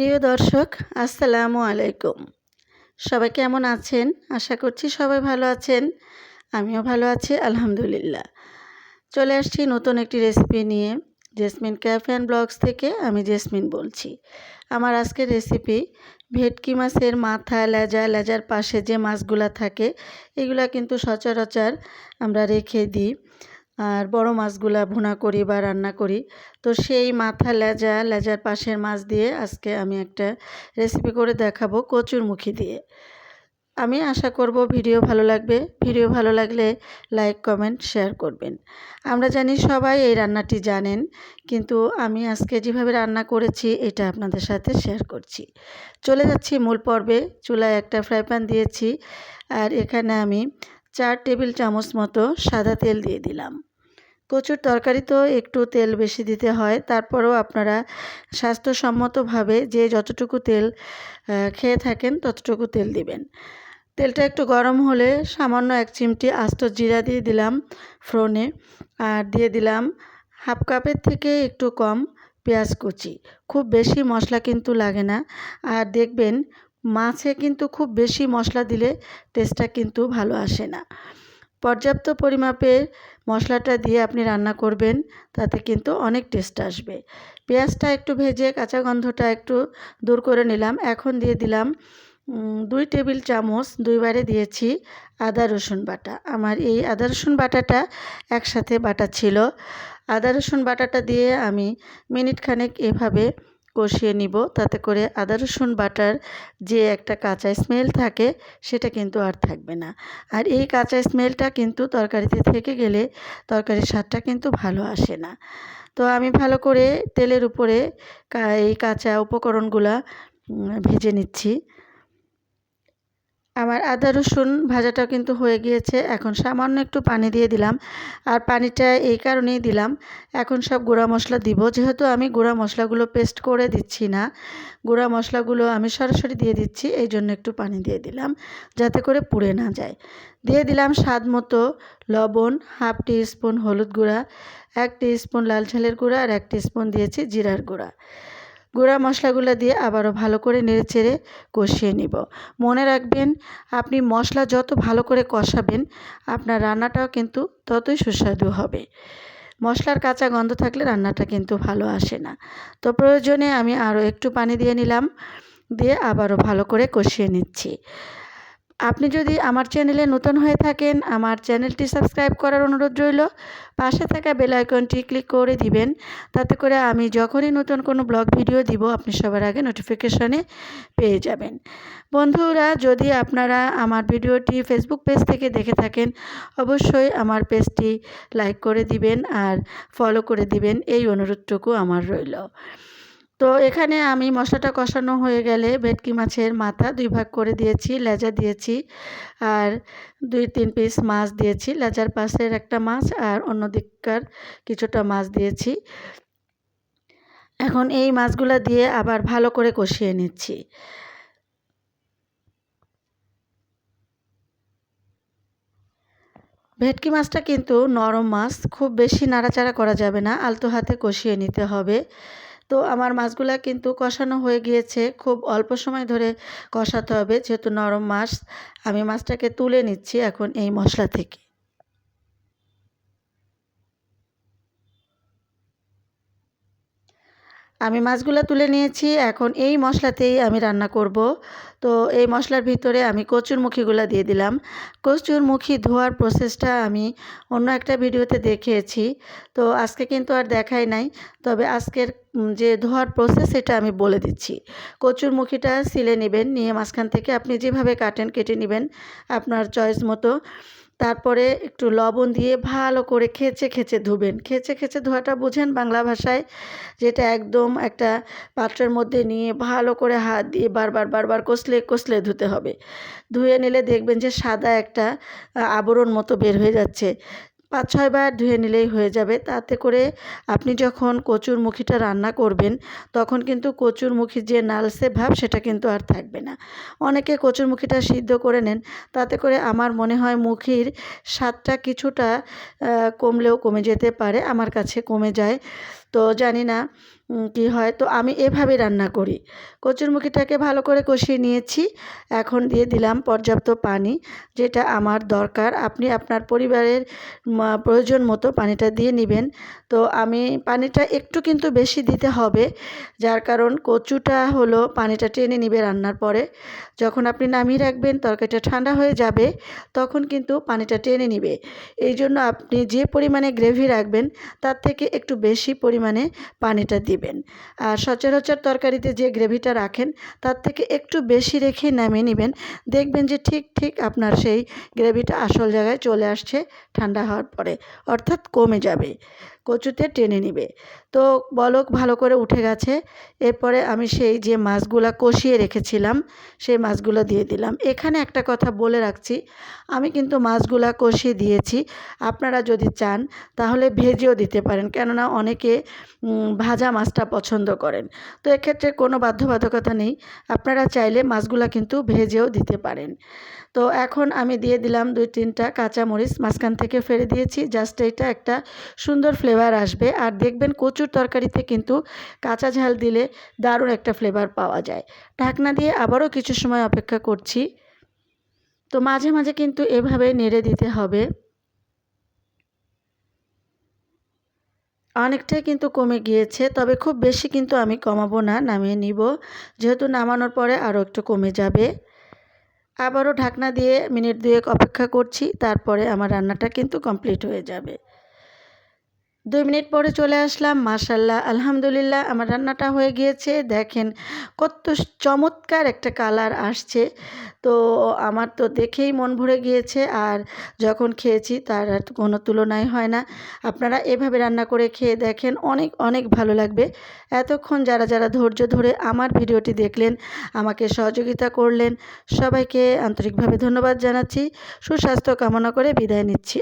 প্রিয় দর্শক, আসসালামু আলাইকুম। সবাই কেমন আছেন? আশা করছি সবাই ভালো আছেন। আমিও ভালো আছি, আলহামদুলিল্লাহ। চলে আসছি নতুন একটি রেসিপি নিয়ে। জেসমিন ক্যাফ অ্যান্ড ব্লগস থেকে আমি জেসমিন বলছি। আমার আজকের রেসিপি, ভেটকি মাছের মাথা, লেজা, লেজার পাশে যে মাছগুলা থাকে, এগুলা কিন্তু সচরাচর আমরা রেখে দিই। আর বড় মাছগুলা ভুনা করি বা রান্না করি। তো সেই মাথা লেজা, লেজার পাশের মাছ দিয়ে আজকে আমি একটা রেসিপি করে দেখাবো কচুরমুখী দিয়ে। আমি আশা করব ভিডিও ভালো লাগবে। ভিডিও ভালো লাগলে লাইক, কমেন্ট, শেয়ার করবেন। আমরা জানি সবাই এই রান্নাটি জানেন, কিন্তু আমি আজকে যেভাবে রান্না করেছি এটা আপনাদের সাথে শেয়ার করছি। চলে যাচ্ছি মূল পর্বে। চুলায় একটা ফ্রাই প্যান দিয়েছি আর এখানে আমি চার টেবিল চামচ মতো সাদা তেল দিয়ে দিলাম। কচুর তরকারি তো একটু তেল বেশি দিতে হয়। তারপরেও আপনারা স্বাস্থ্যসম্মতভাবে যে যতটুকু তেল খেয়ে থাকেন ততটুকু তেল দিবেন। তেলটা একটু গরম হলে সামান্য এক চিমটি আস্ত জিরা দিয়ে দিলাম ফ্রনে আর দিয়ে দিলাম হাফ কাপের থেকে একটু কম পেঁয়াজ কুচি। খুব বেশি মশলা কিন্তু লাগে না। আর দেখবেন মাছে কিন্তু খুব বেশি মশলা দিলে টেস্টটা কিন্তু ভালো আসে না। পর্যাপ্ত পরিমাপের মশলাটা দিয়ে আপনি রান্না করবেন, তাতে কিন্তু অনেক টেস্ট আসবে। পেঁয়াজটা একটু ভেজে কাঁচা গন্ধটা একটু দূর করে নিলাম। এখন দিয়ে দিলাম দুই টেবিল চামচ দুইবারে দিয়েছি আদা রসুন বাটা। আমার এই আদা রসুন বাটাটা একসাথে বাটা ছিল। আদা রসুন বাটাটা দিয়ে আমি মিনিট খানেক এভাবে কষিয়ে নিব। তাতে করে আদা, রসুন বাটার যে একটা কাঁচা স্মেল থাকে, সেটা কিন্তু আর থাকবে না। আর এই কাঁচা স্মেলটা কিন্তু তরকারিতে থেকে গেলে তরকারির স্বাদটা কিন্তু ভালো আসে না। তো আমি ভালো করে তেলের উপরে এই কাঁচা উপকরণগুলা ভেজে নিচ্ছি। আমার আদা রসুন ভাজাটাও কিন্তু হয়ে গিয়েছে। এখন সামান্য একটু পানি দিয়ে দিলাম। আর পানিটা এই কারণেই দিলাম। এখন সব গুঁড়া মশলা দিব। যেহেতু আমি গুঁড়া মশলাগুলো পেস্ট করে দিচ্ছি না, গুঁড়া মশলাগুলো আমি সরাসরি দিয়ে দিচ্ছি, এই জন্য একটু পানি দিয়ে দিলাম যাতে করে পুড়ে না যায়। দিয়ে দিলাম স্বাদ মতো লবণ, হাফ টি স্পুন হলুদ গুঁড়া, এক টি স্পুন লাল ঝালের গুঁড়া আর এক টি স্পুন দিয়েছি জিরার গুঁড়া। গুঁড়া মশলাগুলো দিয়ে আবারও ভালো করে নেড়ে চেড়ে কষিয়ে নিব। মনে রাখবেন, আপনি মশলা যত ভালো করে কষাবেন, আপনার রান্নাটাও কিন্তু ততই সুস্বাদু হবে। মশলার কাঁচা গন্ধ থাকলে রান্নাটা কিন্তু ভালো আসে না। তো প্রয়োজনে আমি আরও একটু পানি দিয়ে নিলাম, দিয়ে আবারও ভালো করে কষিয়ে নিচ্ছি। আপনি যদি আমার চ্যানেলে নতুন হয়ে থাকেন, আমার চ্যানেলটি সাবস্ক্রাইব করার অনুরোধ রইল। পাশে থাকা বেল আইকনটি ক্লিক করে দিবেন। তাতে করে আমি যখনই নতুন কোনো ব্লগ ভিডিও দিব, আপনি সবার আগে নোটিফিকেশনে পেয়ে যাবেন। বন্ধুরা, যদি আপনারা আমার ভিডিওটি ফেসবুক পেজ থেকে দেখে থাকেন, অবশ্যই আমার পেজটি লাইক করে দিবেন আর ফলো করে দিবেন। এই অনুরোধটুকু আমার রইল। তো এখানে আমি মশলাটা কষানো হয়ে গেলে ভেটকি মাছের মাথা দুই ভাগ করে দিয়েছি, লেজা দিয়েছি আর দুই তিন পিস মাছ দিয়েছি। লেজার পাশের একটা মাছ আর অন্য দিককার কিছুটা মাছ দিয়েছি। এখন এই মাছগুলো দিয়ে আবার ভালো করে কষিয়ে নিচ্ছি। ভেটকি মাছটা কিন্তু নরম মাছ, খুব বেশি নাড়াচাড়া করা যাবে না, আলতো হাতে কষিয়ে নিতে হবে। তো আমার মাছগুলা কিন্তু কষানো হয়ে গিয়েছে। খুব অল্প সময় ধরে কষাতে হবে, যেহেতু নরম মাছ। আমি মাছটাকে তুলে নিচ্ছি এখন এই মশলা থেকে। আমি মাছগুলো তুলে নিয়েছি, এখন এই মশলাতেই আমি রান্না করব। তো এই মশলার ভিতরে আমি কচুর মুখিগুলো দিয়ে দিলাম। কচুর মুখি ধোয়ার প্রসেসটা আমি অন্য একটা ভিডিওতে দেখিয়েছি। তো আজকে কিন্তু আর দেখাই নাই, তবে আজকের যে ধোয়ার প্রসেস এটা আমি বলে দিচ্ছি। কচুর মুখিটা সিলে নেবেন, নিয়ে মাঝখান থেকে আপনি যেভাবে কাটেন, কেটে নেবেন আপনার চয়েস মতো। তারপরে একটু লবণ দিয়ে ভালো করে খেচে খেচে ধুবেন। খেচে খেচে ধোয়াটা বুঝেন বাংলা ভাষায় যেটা একদম একটা পাত্রের মধ্যে নিয়ে ভালো করে হাত দিয়ে বারবার বারবার কষলে কষলে ধুতে হবে। ধুয়ে নিলে দেখবেন যে সাদা একটা আবরণ মতো বের হয়ে যাচ্ছে। পাঁচ ছয়বার ধুয়ে নিলেই হয়ে যাবে। তাতে করে আপনি যখন কচুর মুখিটা রান্না করবেন, তখন কিন্তু কচুর মুখির যে নালসে ভাব, সেটা কিন্তু আর থাকবে না। অনেকে কচুর মুখিটা সিদ্ধ করে নেন, তাতে করে আমার মনে হয় মুখির স্বাদটা কিছুটা কমলেও কমে যেতে পারে, আমার কাছে কমে যায়। তো জানি না কি হয়? তো আমি এভাবে রান্না করি। কচুরমুখিটাকে ভালো করে কষিয়ে নিয়েছি। এখন দিয়ে দিলাম পর্যাপ্ত পানি, যেটা আমার দরকার। আপনি আপনার পরিবারের প্রয়োজন মতো পানিটা দিয়ে নেবেন। তো আমি পানিটা একটু কিন্তু বেশি দিতে হবে, যার কারণ কচুটা হলো পানিটা টেনে নিবে রান্নার পরে। যখন আপনি নামিয়ে রাখবেন, তরকারিটা ঠান্ডা হয়ে যাবে, তখন কিন্তু পানিটা টেনে নিবে। এই জন্য আপনি যে পরিমাণে গ্রেভি রাখবেন, তার থেকে একটু বেশি পরিমাণে পানিটা দিবেন। আর সচরাচর তরকারিতে যে গ্রেভিটা রাখেন, তার থেকে একটু বেশি রেখে নামিয়ে নেবেন। দেখবেন যে ঠিক ঠিক আপনার সেই গ্রেভিটা আসল জায়গায় চলে আসছে, ঠান্ডা হওয়ার পরে, অর্থাৎ কমে যাবে। কচুতে টেনে নিবে। তো বলক ভালো করে উঠে গেছে। এরপরে আমি সেই যে মাছগুলা কষিয়ে রেখেছিলাম, সেই মাছগুলো দিয়ে দিলাম। এখানে একটা কথা বলে রাখছি, আমি কিন্তু মাছগুলা কষিয়ে দিয়েছি। আপনারা যদি চান, তাহলে ভেজেও দিতে পারেন। কেননা অনেকে ভাজা মাছটা পছন্দ করেন। তো এক্ষেত্রে কোনো বাধ্যবাধকতা নেই। আপনারা চাইলে মাছগুলা কিন্তু ভেজেও দিতে পারেন। তো এখন আমি দিয়ে দিলাম দুই তিনটা কাঁচামরিচ, মাঝখান থেকে ফেলে দিয়েছি। জাস্ট এটা একটা সুন্দর ফ্লেভার আসবে আর দেখবেন কচুর তরকারিতে কিন্তু কাঁচা ঝাল দিলে দারুণ একটা ফ্লেভার পাওয়া যায়। ঢাকনা দিয়ে আবারও কিছু সময় অপেক্ষা করছি। তো মাঝে মাঝে কিন্তু এভাবে নেড়ে দিতে হবে। অনেকটাই কিন্তু কমে গিয়েছে, তবে খুব বেশি কিন্তু আমি কমাবো না, নামিয়ে নিব। যেহেতু নামানোর পরে আরও একটু কমে যাবে। আবারও ঢাকনা দিয়ে মিনিট দুয়েক অপেক্ষা করছি, তারপরে আমার রান্নাটা কিন্তু কমপ্লিট হয়ে যাবে। দুই মিনিট পরে চলে আসলাম মাশাল্লাহ আলহামদুলিল্লাহ, আমার রান্নাটা হয়ে গিয়েছে। দেখেন কত চমৎকার একটা কালার আসছে। তো আমার তো দেখেই মন ভরে গিয়েছে, আর যখন খেয়েছি তার আর কোনো তুলনাই হয় না। আপনারা এভাবে রান্না করে খেয়ে দেখেন, অনেক অনেক ভালো লাগবে। এতক্ষণ যারা যারা ধৈর্য ধরে আমার ভিডিওটি দেখলেন, আমাকে সহযোগিতা করলেন, সবাইকে আন্তরিকভাবে ধন্যবাদ জানাচ্ছি। সুস্বাস্থ্য কামনা করে বিদায় নিচ্ছি।